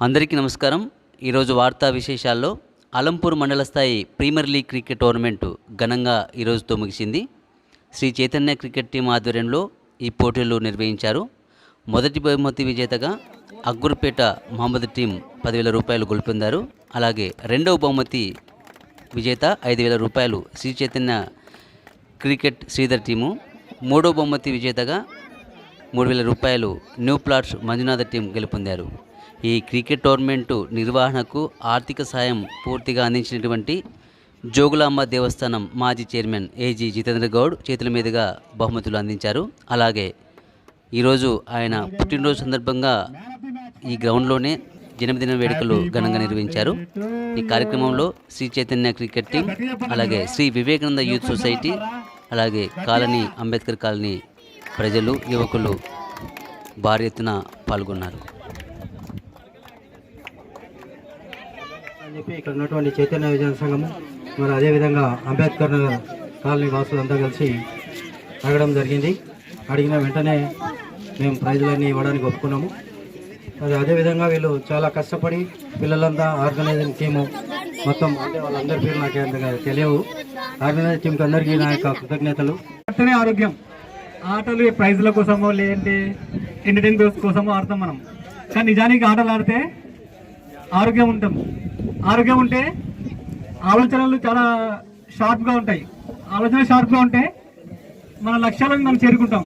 అందరికీ నమస్కారం. ఈరోజు వార్తా విశేషాల్లో అలంపూర్ మండల స్థాయి ప్రీమియర్ లీగ్ క్రికెట్ టోర్నమెంటు ఘనంగా ఈరోజుతో ముగిసింది. శ్రీ చైతన్య క్రికెట్ టీం ఆధ్వర్యంలో ఈ పోటీలు నిర్వహించారు. మొదటి బహుమతి విజేతగా అగ్గురుపేట మహమ్మద్ టీం పదివేల రూపాయలు గెలుపొందారు. అలాగే రెండవ బహుమతి విజేత ఐదు వేల రూపాయలు శ్రీ చైతన్య క్రికెట్ శ్రీధర్ టీము. మూడో బహుమతి విజేతగా మూడు వేల రూపాయలు న్యూ ప్లాట్స్ మంజునాథ టీం గెలుపొందారు. ఈ క్రికెట్ టోర్నమెంటు నిర్వహణకు ఆర్థిక సాయం పూర్తిగా అందించినటువంటి జోగులాంబ దేవస్థానం మాజీ చైర్మన్ ఏజీ జితేంద్ర గౌడ్ చేతుల మీదుగా బహుమతులు అందించారు. అలాగే ఈరోజు ఆయన పుట్టినరోజు సందర్భంగా ఈ గ్రౌండ్లోనే జన్మదిన వేడుకలు ఘనంగా నిర్వహించారు. ఈ కార్యక్రమంలో శ్రీ చైతన్య క్రికెట్ టీం అలాగే శ్రీ వివేకానంద యూత్ సొసైటీ అలాగే కాలనీ అంబేద్కర్ కాలనీ ప్రజలు యువకులు భారీ ఎత్తున పాల్గొన్నారు. అని చెప్పి ఇక్కడ ఉన్నటువంటి చైతన్య విజయన సంఘము మరి అదేవిధంగా అంబేద్కర్ నగర్ కాలనీ వాసులంతా కలిసి అడగడం జరిగింది. అడిగిన వెంటనే మేము ప్రైజులన్నీ ఇవ్వడానికి ఒప్పుకున్నాము. మరి అదేవిధంగా వీళ్ళు చాలా కష్టపడి పిల్లలంతా ఆర్గనైజింగ్ టీము మొత్తం అంటే వాళ్ళందరి పేరు నాకు అంతగా తెలియవు. ఆర్గనైజ్ టీంకి అందరికీ నా యొక్క కృతజ్ఞతలు. ఆటనే ఆరోగ్యం. ఆటలు ప్రైజ్ల కోసమో లేదంటే ఎంటర్టైన్మెంట్ కోసమో ఆడతాం మనం. కానీ నిజానికి ఆటలు ఆడితే ఆరోగ్యం ఉంటాం ఆరోగ్యం ఉంటే ఆలోచనలు చాలా షార్ప్గా ఉంటాయి. ఆలోచన షార్ప్గా ఉంటే మన లక్ష్యాలను మనం చేరుకుంటాం.